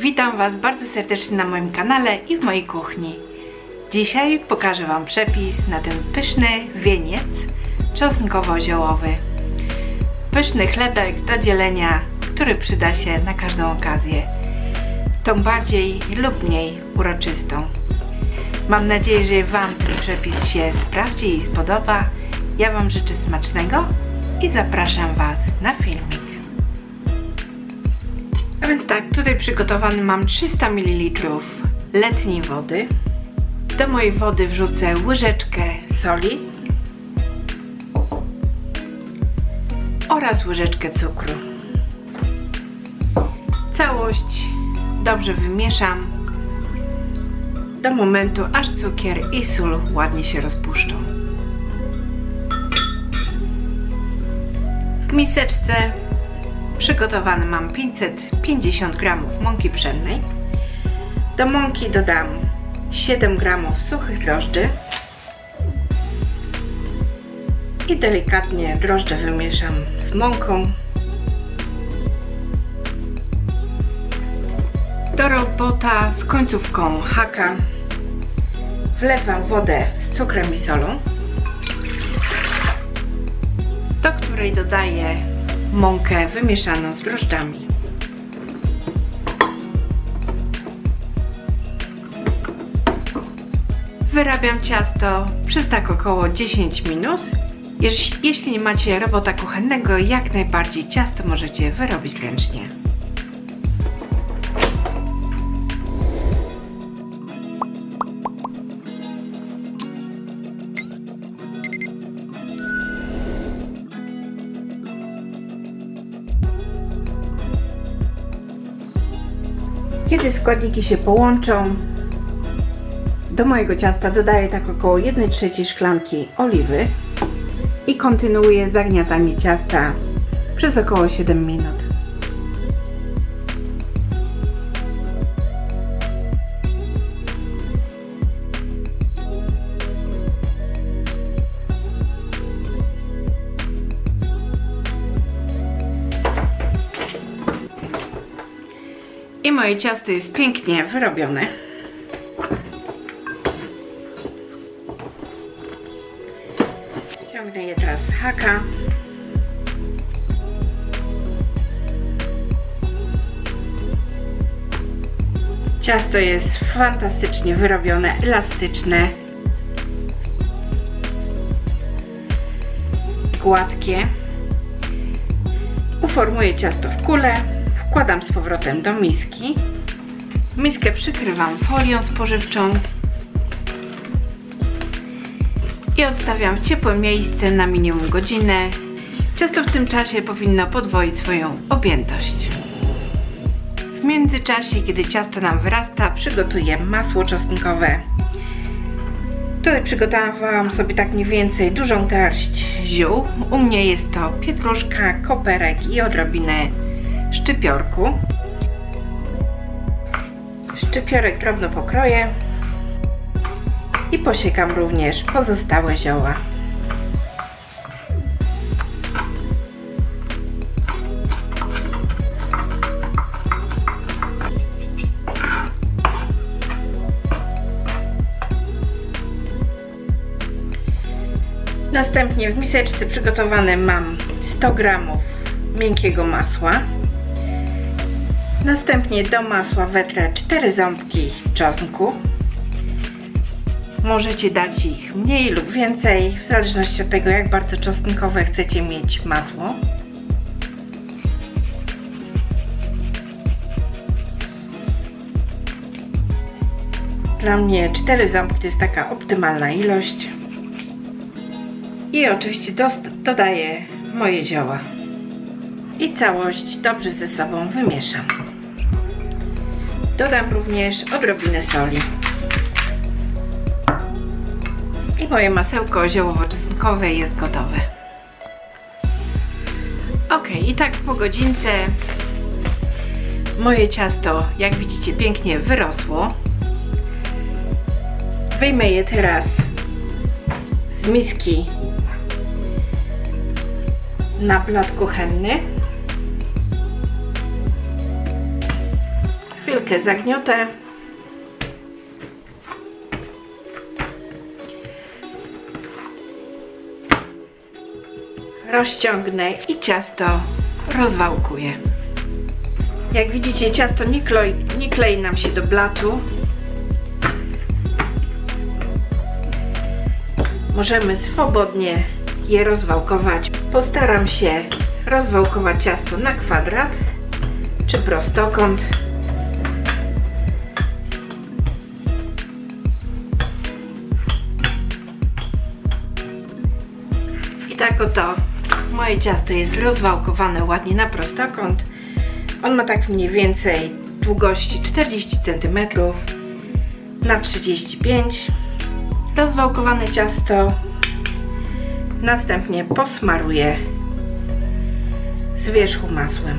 Witam Was bardzo serdecznie na moim kanale i w mojej kuchni. Dzisiaj pokażę Wam przepis na ten pyszny wieniec czosnkowo-ziołowy. Pyszny chlebek do dzielenia, który przyda się na każdą okazję. Tą bardziej lub mniej uroczystą. Mam nadzieję, że Wam ten przepis się sprawdzi i spodoba. Ja Wam życzę smacznego i zapraszam Was na filmik. Więc tak, tutaj przygotowany mam 300 ml letniej wody. Do mojej wody wrzucę łyżeczkę soli oraz łyżeczkę cukru. Całość dobrze wymieszam do momentu, aż cukier i sól ładnie się rozpuszczą. W miseczce Przygotowany mam 550 g mąki pszennej. Do mąki dodam 7 g suchych drożdży i delikatnie drożdże wymieszam z mąką. Do robota z końcówką haka wlewam wodę z cukrem i solą, do której dodaję mąkę wymieszaną z drożdżami. Wyrabiam ciasto przez tak około 10 minut. Jeśli nie macie robota kuchennego, jak najbardziej ciasto możecie wyrobić ręcznie. Składniki się połączą, do mojego ciasta dodaję tak około 1 trzeciej szklanki oliwy i kontynuuję zagniatanie ciasta przez około 7 minut. Moje ciasto jest pięknie wyrobione. Ciągnę je teraz z haka. Ciasto jest fantastycznie wyrobione, elastyczne, gładkie. Uformuję ciasto w kulę, wkładam z powrotem do miski. Miskę przykrywam folią spożywczą i odstawiam w ciepłe miejsce na minimum godzinę. Ciasto w tym czasie powinno podwoić swoją objętość. W międzyczasie, kiedy ciasto nam wyrasta, przygotuję masło czosnkowe. Tutaj przygotowałam sobie tak mniej więcej dużą garść ziół. U mnie jest to pietruszka, koperek i odrobinę szczypiorku. Szczypiorek drobno pokroję i posiekam również pozostałe zioła. Następnie w miseczce przygotowane mam 100 g miękkiego masła. Następnie do masła wetrę 4 ząbki czosnku. Możecie dać ich mniej lub więcej, w zależności od tego, jak bardzo czosnkowe chcecie mieć masło. Dla mnie 4 ząbki to jest taka optymalna ilość. I oczywiście dodaję moje zioła. I całość dobrze ze sobą wymieszam. Dodam również odrobinę soli. I moje masełko ziołowo-czosnkowe jest gotowe. Ok, i tak po godzince moje ciasto, jak widzicie, pięknie wyrosło. Wyjmę je teraz z miski na blat kuchenny. Chwilkę zagniotę. Rozciągnę i ciasto rozwałkuję. Jak widzicie, ciasto nie klei, nie klei nam się do blatu. Możemy swobodnie je rozwałkować. Postaram się rozwałkować ciasto na kwadrat czy prostokąt. Tak oto moje ciasto jest rozwałkowane ładnie na prostokąt. On ma tak mniej więcej długości 40 cm na 35 Rozwałkowane ciasto następnie posmaruję z wierzchu masłem.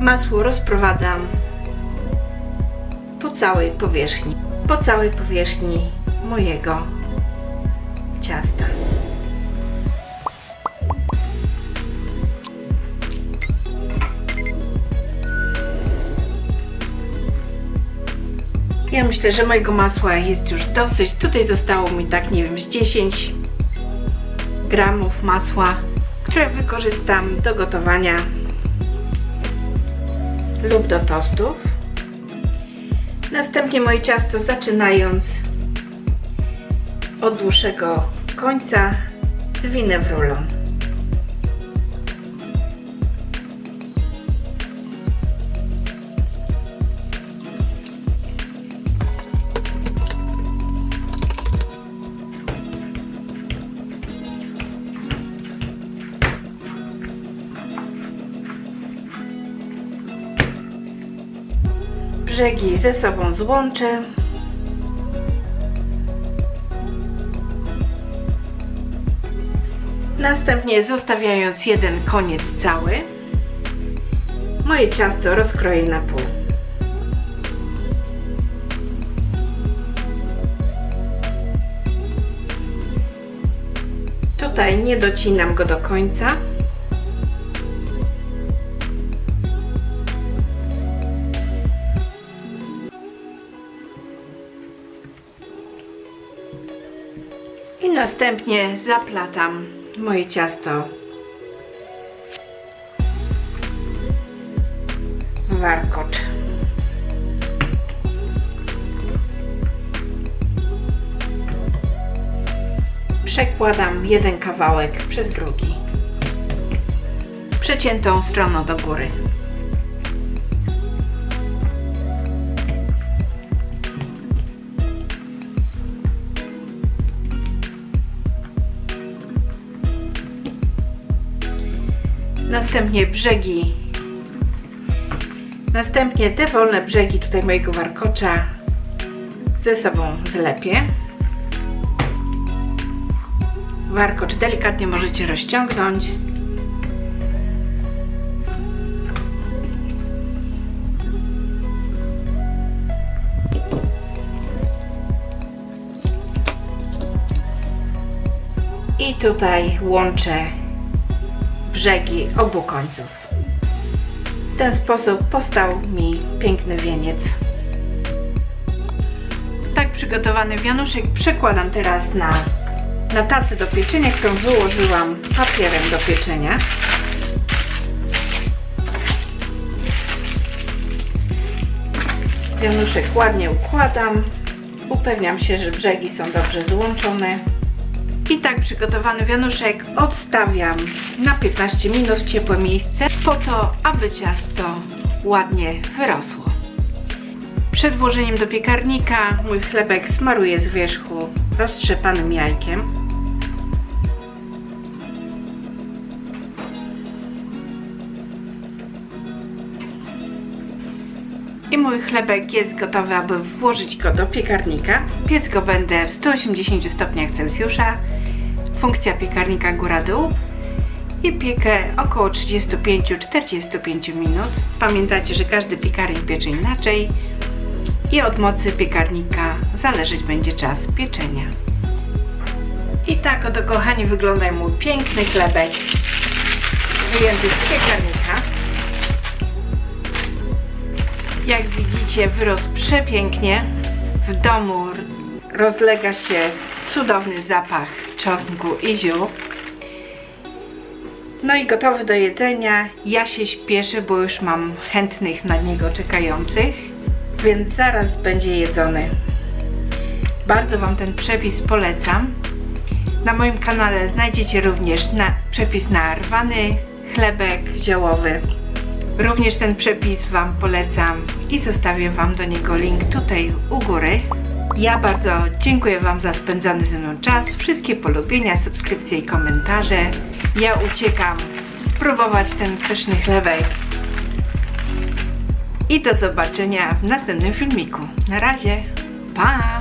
Masło rozprowadzam po całej powierzchni, po całej powierzchni mojego ciasta. Ja myślę, że mojego masła jest już dosyć. Tutaj zostało mi tak, nie wiem, z 10 gramów masła, które wykorzystam do gotowania lub do tostów. Następnie moje ciasto zaczynając od dłuższego końca zwinę w rulon. brzegi ze sobą złączę. Następnie zostawiając jeden koniec cały, moje ciasto rozkroję na pół. Tutaj nie docinam go do końca. I następnie zaplatam moje ciasto warkocz. Przekładam jeden kawałek przez drugi. Przeciętą stroną do góry. Następnie brzegi. Następnie te wolne brzegi tutaj mojego warkocza ze sobą zlepię. Warkocz delikatnie możecie rozciągnąć. I tutaj łączę brzegi obu końców. W ten sposób powstał mi piękny wieniec. Tak przygotowany wianuszek przekładam teraz na, na tacę do pieczenia, którą wyłożyłam papierem do pieczenia. Wianuszek ładnie układam. Upewniam się, że brzegi są dobrze złączone. I tak przygotowany wianuszek odstawiam na 15 minut w ciepłe miejsce po to, aby ciasto ładnie wyrosło. Przed włożeniem do piekarnika mój chlebek smaruję z wierzchu roztrzepanym jajkiem. I mój chlebek jest gotowy, aby włożyć go do piekarnika. Piec go będę w 180 stopniach Celsjusza. Funkcja piekarnika góra-dół. I piekę około 35-45 minut. Pamiętajcie, że każdy piekarnik piecze inaczej. I od mocy piekarnika zależeć będzie czas pieczenia. I tak oto kochani wygląda mój piękny chlebek wyjęty z piekarnika. Jak widzicie, wyrósł przepięknie. W domu rozlega się cudowny zapach czosnku i ziół. No i gotowy do jedzenia. Ja się śpieszę, bo już mam chętnych na niego czekających, więc zaraz będzie jedzony. Bardzo Wam ten przepis polecam. Na moim kanale znajdziecie również na, przepis na rwany chlebek ziołowy. Również ten przepis Wam polecam i zostawię Wam do niego link tutaj u góry. Ja bardzo dziękuję Wam za spędzony ze mną czas, wszystkie polubienia, subskrypcje i komentarze. Ja uciekam spróbować ten pyszny chlebek. I do zobaczenia w następnym filmiku. Na razie, pa!